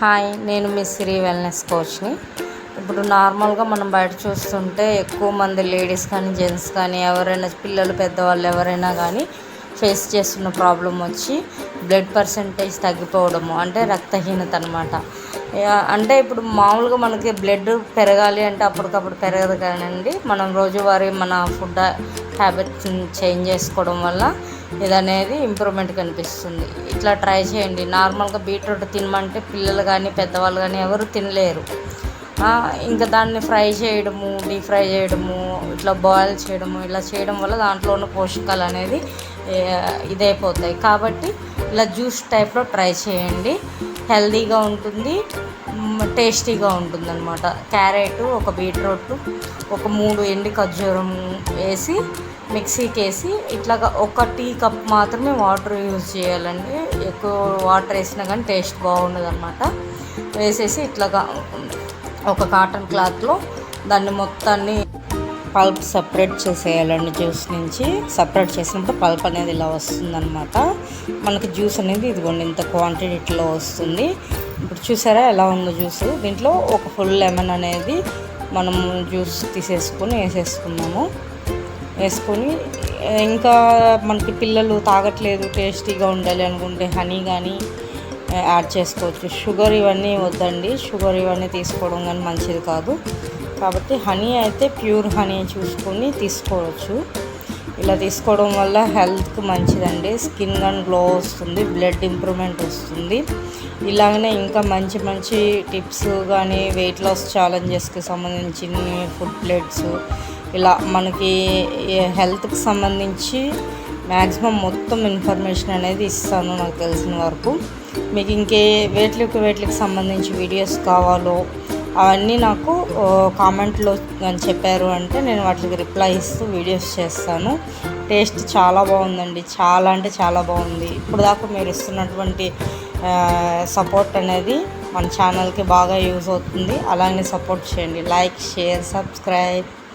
Hi నేను మీ Shri wellness కోచ్ని. ఇప్పుడు నార్మల్గా మనం బయట చూస్తుంటే ఎక్కువ మంది లేడీస్ కానీ జెంట్స్ కానీ ఎవరైనా పిల్లలు పెద్దవాళ్ళు ఎవరైనా కానీ ఫేస్ చేస్తున్న ప్రాబ్లం వచ్చి బ్లడ్ పర్సంటేజ్ తగ్గిపోవడము అంటే రక్తహీనత అనమాట అంటే ఇప్పుడు మామూలుగా మనకి బ్లడ్ పెరగాలి అంటే అప్పటికప్పుడు పెరగదు కానండి. మనం రోజువారీ మన ఫుడ్ హ్యాబిట్ చేంజ్ చేసుకోవడం వల్ల ఇది అనేది ఇంప్రూవ్మెంట్ కనిపిస్తుంది. ఇట్లా ట్రై చేయండి. నార్మల్గా బీట్రూట్ తినమంటే పిల్లలు కానీ పెద్దవాళ్ళు కానీ ఎవరు తినలేరు. ఇంకా దాన్ని ఫ్రై చేయడము డీప్ ఫ్రై చేయడము ఇట్లా బాయిల్ చేయడము ఇలా చేయడం వల్ల దాంట్లో ఉన్న పోషకాలు అనేది ఇదైపోతాయి. కాబట్టి ఇలా జ్యూస్ టైప్లో ట్రై చేయండి. హెల్దీగా ఉంటుంది టేస్టీగా ఉంటుంది అనమాట క్యారెట్ ఒక బీట్రూట్ ఒక మూడు ఎండి ఖర్జూరం వేసి మిక్సీకి వేసి ఇట్లాగా ఒక టీ కప్ మాత్రమే వాటర్ యూజ్ చేయాలండి. ఎక్కువ వాటర్ వేసినా కానీ టేస్ట్ బాగుండదు అనమాట వేసేసి ఇట్లాగా ఒక కాటన్ క్లాత్లో దాన్ని మొత్తాన్ని పల్ప్ సపరేట్ చేసేయాలండి జ్యూస్ నుంచి. సపరేట్ చేసినప్పుడు పల్ప్ అనేది ఇలా వస్తుందన్నమాట. మనకి జ్యూస్ అనేది ఇదిగోండి ఇంత క్వాంటిటీలో వస్తుంది. ఇప్పుడు చూసారా ఎలా ఉందో జ్యూస్? దీంట్లో ఒక ఫుల్ లెమన్ అనేది మనం జ్యూస్ తీసేసుకొని వేసేసుకున్నాము. వేసుకొని ఇంకా మనకి పిల్లలు తాగట్లేదు టేస్టీగా ఉండాలి అనుకుంటే హనీ కానీ యాడ్ చేసుకోవచ్చు. షుగర్ ఇవన్నీ వద్దండి. షుగర్ ఇవన్నీ తీసుకోవడం కానీ మంచిది కాదు. కాబట్టి హనీ అయితే ప్యూర్ హనీ చూసుకొని తీసుకోవచ్చు. ఇలా తీసుకోవడం వల్ల హెల్త్కి మంచిదండి. స్కిన్ కానీ గ్లో వస్తుంది బ్లడ్ ఇంప్రూవ్మెంట్ వస్తుంది. ఇలాగనే ఇంకా మంచి మంచి టిప్స్ కానీ వెయిట్ లాస్ ఛాలెంజెస్కి సంబంధించిన ఫుడ్ ప్లేట్స్ ఇలా మనకి హెల్త్కి సంబంధించి మ్యాక్సిమం మొత్తం ఇన్ఫర్మేషన్ అనేది ఇస్తాను నాకు తెలిసిన వరకు. మీకు ఇంకే వేట్లకు వేట్లకు సంబంధించి వీడియోస్ కావాలో అవన్నీ నాకు కామెంట్లో చెప్పారు అంటే నేను వాటికి రిప్లై ఇస్తూ వీడియోస్ చేస్తాను. టేస్ట్ చాలా బాగుందండి. చాలా అంటే చాలా బాగుంది. ఇప్పుడు దాకా మీరు ఇస్తున్నటువంటి సపోర్ట్ అనేది మన ఛానల్కి బాగా యూజ్ అవుతుంది. అలానే సపోర్ట్ చేయండి. Like share subscribe.